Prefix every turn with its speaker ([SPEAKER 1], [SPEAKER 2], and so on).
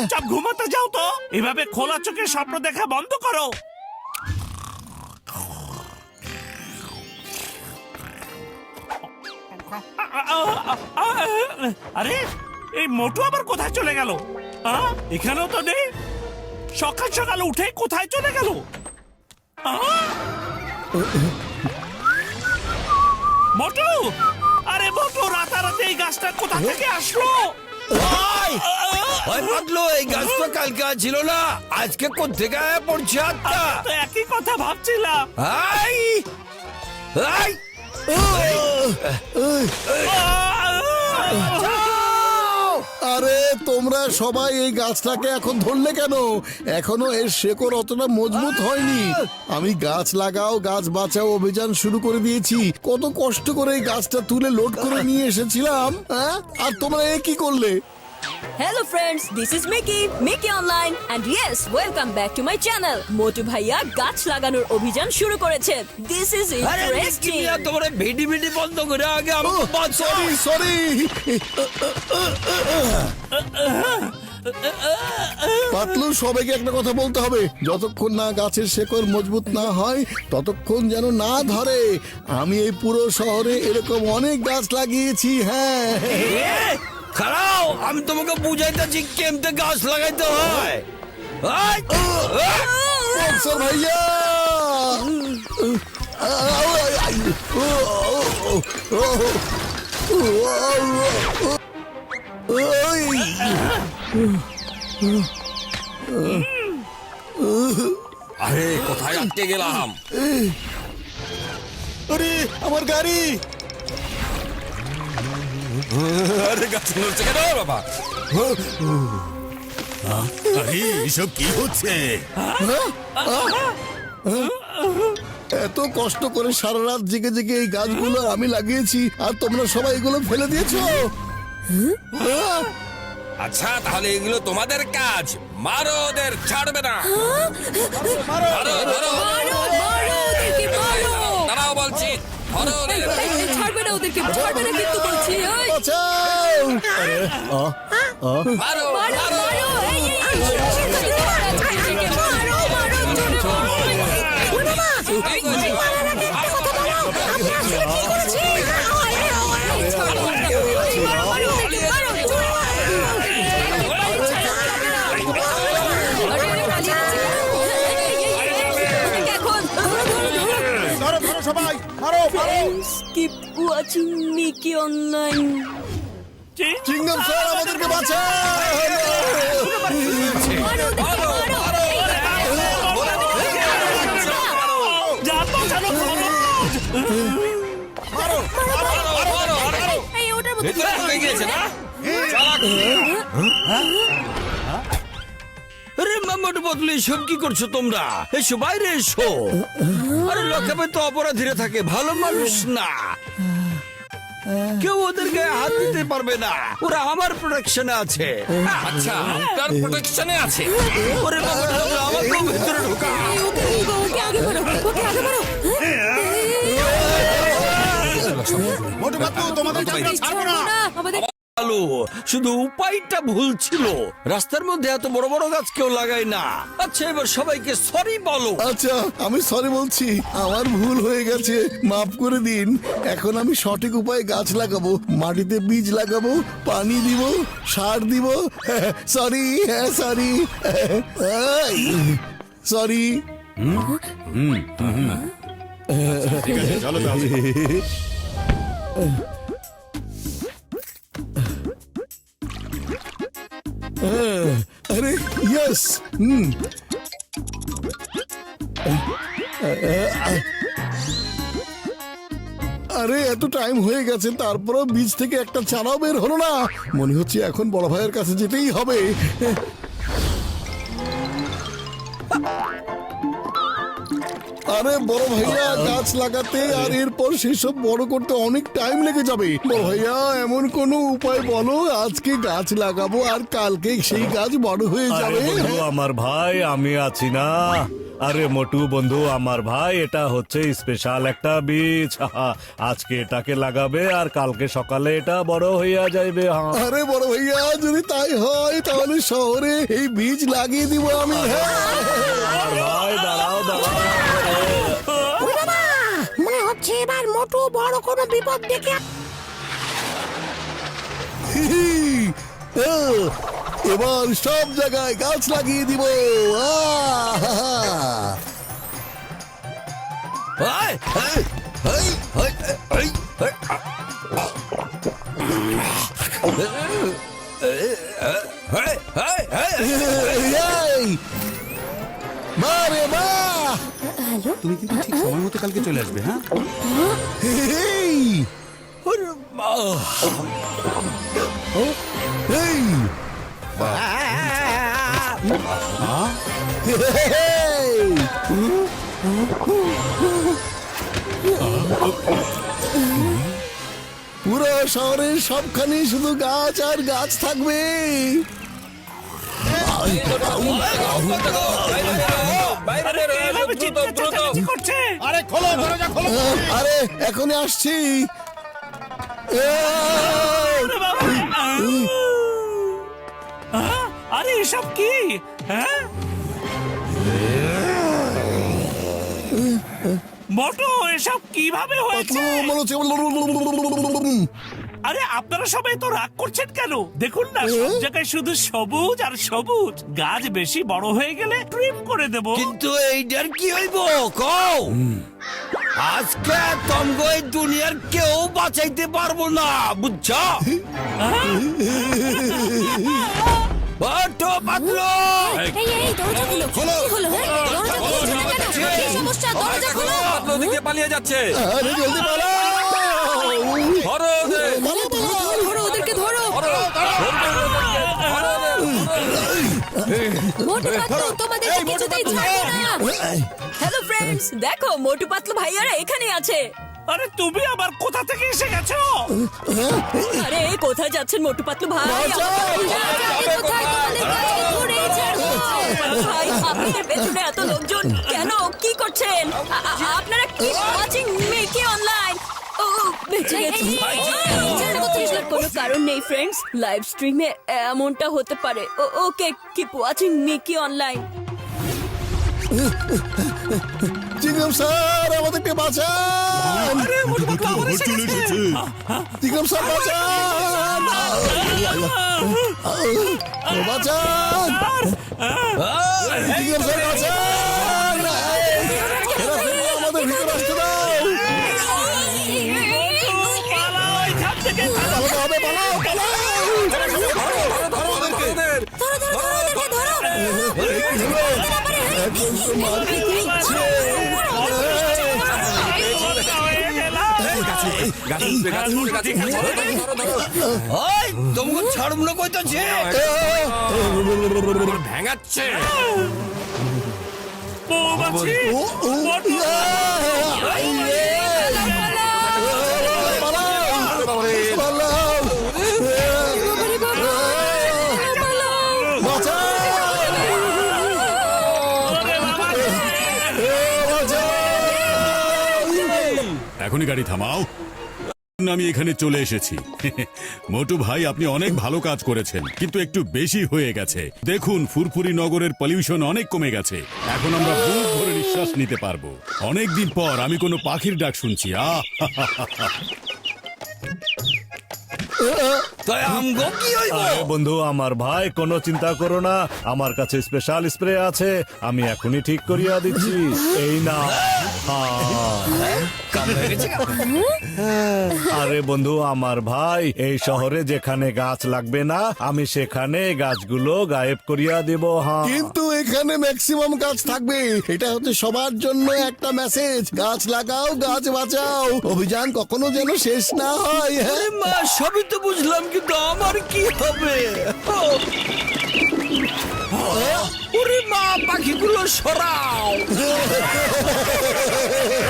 [SPEAKER 1] চুপচাপ ঘুমাতে যাও তো। এভাবে খোলা চোখে স্বপ্ন দেখা বন্ধ করো। আরে, এই মোটু আবার কোথায় চলে গেল? এখানেও তো নেই। সকাল সকাল উঠে কোথায় চলে গেল? মোটু! আরে মোটু, রাতারাতি এই গাছটা কোথা থেকে আসলো?
[SPEAKER 2] ওই ওই পাতলু এই গাছ তো কালকে ছিল না আজকে কোথেকে আয়া পড়ছে আত্মা
[SPEAKER 1] তো একই কথা ভাবছিলাম
[SPEAKER 2] হাই আই
[SPEAKER 3] আরে, তোমরা সবাই এই গাছটাকে এখন ধরলে কেন? এখনও এর শেকড় অতটা মজবুত হয়নি। আমি গাছ লাগাও, গাছ বাঁচাও অভিযান শুরু করে দিয়েছি। কত কষ্ট করে এই গাছটা তুলে লোড করে নিয়ে এসেছিলাম হ্যাঁ? আর তোমরা এ কি করলে?
[SPEAKER 4] Hello friends, this is Mickey, Mickey Online. And yes, welcome back to my channel. মোটু ভাইয়া গাছ লাগানোর অভিযান শুরু করেছেন. This is
[SPEAKER 2] আরে. মিয়া তোমার ভিডি ভিডি বন্ধ করে আগে বাঁচো
[SPEAKER 3] সরি সরি পাতলু সবাইকে একটা কথা বলতে হবে। যতক্ষণ না গাছের শেকড় মজবুত না হয় ততক্ষণ যেন না ধরে। আমি এই পুরো শহরে এরকম অনেক গাছ লাগিয়েছি হ্যাঁ।
[SPEAKER 2] খারাও আমি তোমাকে বুঝাইতেছি কেমতে গাছ লাগাইতে হয় আই, আই,
[SPEAKER 3] বক্সর ভাইয়া ওই
[SPEAKER 2] আরে কোথায় আটকে গেলাম
[SPEAKER 3] আরে আমার গাড়ি
[SPEAKER 2] আরে গাছ নড়ছে কেন বাবা
[SPEAKER 5] আরে এসব কি হচ্ছে
[SPEAKER 3] এত কষ্ট করে সারা রাত জেগে জেগে এই গাছগুলো আমি লাগিয়েছি আর তোমরা সবাই এগুলো ফেলে দিয়েছ?
[SPEAKER 2] আচ্ছা তাহলে এগুলো তোমাদের কাজ। মারো ওদের ছাড়বে না। মারো
[SPEAKER 4] মারো, মারো মারো।
[SPEAKER 2] দাঁড়াও বলছি ধরো
[SPEAKER 4] ওদেরকে, ছাড়বে না কিন্তু বলছি, ওই।
[SPEAKER 3] বাঁচাও আরে আ আ
[SPEAKER 2] মারো
[SPEAKER 4] মারো,
[SPEAKER 2] মারো
[SPEAKER 4] মারো, এই, এই, এই, মারো, মারো, মারো, watching Mickey Online.
[SPEAKER 1] কি?
[SPEAKER 3] স্যার আমাদেরকে
[SPEAKER 2] আরে মামাটু বদলে এসব কি করছ তোমরা এসো বাইরে এসো আরে লকাপে তো অপরাধীরা থাকে ভালো মানুষ না কেউ ওদের গায়ে হাত দিতে পারবে না ওরা আমার প্রোটেকশনে আছে আচ্ছা তার প্রোটেকশনে আছে ওরে মামাটু বদলে আমাকে ভেতরে ঢোকা
[SPEAKER 4] ওকে, ওকে আগে বাড়ো ওকে আগে মারো। এই, ছাড়বো না, আমাদের
[SPEAKER 2] আলো শুধু উপায়টা ভুল ছিল। রাস্তার মধ্যে এত বড় বড় গাছ কেউ লাগায় না। আচ্ছা এবার সবাইকে সরি বলো।
[SPEAKER 3] আচ্ছা আমি সরি বলছি। আমার ভুল হয়ে গেছে। মাফ করে দিন। এখন আমি সঠিক উপায়ে গাছ লাগাবো। মাটিতে বীজ লাগাবো পানি দিব সার দিব। সরি হ্যাঁ সরি সরি
[SPEAKER 5] চলো
[SPEAKER 3] আরে ইয়েস হুম। আরে, এত টাইম হয়ে গেছে, তারপরও বীজ থেকে একটা চারাও বের হলো না। মনে হচ্ছে এখন বড় ভাইয়ের কাছে যেতেই হবে। আরে বড় ভাইয়া গাছ লাগাতে আর এরপর সেসব বড় করতে অনেক টাইম লেগে যাবে। বড় ভাইয়া এমন কোনো উপায় বলো আজকে গাছ লাগাবো আর কালকে সেই গাছ বড় হয়ে যাবে।
[SPEAKER 6] বন্ধু আমার ভাই আমি আছি না। আরে মোটু বন্ধু আমার ভাই এটা হচ্ছে স্পেশাল একটা বীজ। আজকে এটাকে লাগাবে আর কালকে সকালে এটা বড় হইয়া যাইবে
[SPEAKER 3] আরে বড় ভাইয়া যদি তাই হয় তাহলে শহরে এই বীজ লাগিয়ে দিব আমি। হ্যাঁ
[SPEAKER 6] ভাই দাঁড়াও দাঁড়াও।
[SPEAKER 4] লাগছে এবার মোটু বড় কোনো বিপদ দেখে
[SPEAKER 3] এবার সব জায়গায় গাছ লাগিয়ে দিব মারে মা মা!
[SPEAKER 5] তুমি কিন্তু ঠিক সময় মতো কালকে চলে আসবে হ্যাঁ?
[SPEAKER 3] এই! এই! পুরো শহরের সবখানে শুধু গাছ আর গাছ থাকবে।
[SPEAKER 1] এভাবে চিৎকার চেঁচামেচি করছে
[SPEAKER 5] আরে খোলো দরজা খোলো
[SPEAKER 3] আরে এখনই আসছি
[SPEAKER 1] আরে এসব কি হ্যাঁ মোটু এসব কীভাবে হয়েছে
[SPEAKER 3] মনে
[SPEAKER 1] আরে আপনারা সবাই তো রাগ করছেন কেন? দেখুন না সব জায়গায় শুধু সবুজ আর সবুজ। গাছ বেশি বড় হয়ে গেলে ট্রিম করে দেব।
[SPEAKER 2] কিন্তু এইটার কি হইব? কও। আজকে তমগো এই দুনিয়ার কেউ বাঁচাইতে পারব না বুঝছ? ওঠো পাত্র।
[SPEAKER 4] এই এই দরজা খুলো। কি হলো হ্যাঁ? দরজা খুলছো কি সমস্যা? দরজা খুলো।
[SPEAKER 2] পালিয়ে যাচ্ছে।
[SPEAKER 3] আরে জলদি পালাও।
[SPEAKER 2] ধরো ওদের।
[SPEAKER 3] পালাও, পালাও।
[SPEAKER 4] ধরো ওদেরকে ধরো। মোটু পাতলু তোমাদের কিছুতেই ছাড়বো না। হ্যালো ফ্রেন্ডস দেখো মোটু পাতলু ভাইয়ারা এখানে আছে।
[SPEAKER 1] আরে তুমি আবার কোথা থেকে এসে গেছো?
[SPEAKER 4] আরে কোথায় যাচ্ছেন মোটু পাতলু ভাই? কোথায় তোমাদের কাছে ধরেই ছাড়বো ভাই আপনাদের পেছনে এত লোকজন কেন? কি করছেন? আপনারা কি ওয়াচিং মেকি অনলাইন বেঁচে গেছি কোনো কারণ নেই ফ্রেন্ডস লাইভ স্ট্রিমে এমনটা হতে পারে। Okay keep watching Mickey Online
[SPEAKER 3] চিংড়ম sir আমাদেরকে বাঁচান।
[SPEAKER 5] চলে
[SPEAKER 3] স্যার বাঁচান। বাঁচান চিংড়ম স্যার বাঁচান। ফেরা ফেরা আমাদের ভিতরে আসতে দাও।
[SPEAKER 2] ছাড়ব কইতাছে ভেঙাচ্ছে
[SPEAKER 1] বৌমাছি
[SPEAKER 5] এখনই গাড়ি থামাও। আমি এখানে চলে এসেছি। মোটু ভাই আপনি অনেক ভালো কাজ করেছেন কিন্তু একটু বেশি হয়ে গেছে। দেখুন ফুরফুরি নগরের পলিউশন অনেক কমে গেছে। এখন আমরা বুক ভরে নিঃশ্বাস নিতে পারব। অনেক দিন পর আমি কোনো পাখির ডাক শুনছি আহ
[SPEAKER 6] আরে বন্ধু আমার ভাই কোনো চিন্তা করো না। আমার কাছে স্পেশাল স্প্রে আছে। আমি এখনই ঠিক করিয়া দিচ্ছি। এই না হয়ে
[SPEAKER 2] গেছে
[SPEAKER 6] আরে বন্ধু আমার ভাই এই শহরে যেখানে গাছ লাগবে না আমি সেখানে গাছগুলো গায়েব করিয়া দেব হ্যাঁ।
[SPEAKER 3] কিন্তু এখানে ম্যাক্সিমাম গাছ থাকবে। এটা হচ্ছে সবার জন্য একটা মেসেজ গাছ লাগাও গাছ বাঁচাও। অভিযান কখনো যেন শেষ না হয় হ্যাঁ?
[SPEAKER 2] মা সবই তো বুঝলাম কিন্তু আমার কি হবে? ওরে মা পাখিগুলো সরাও।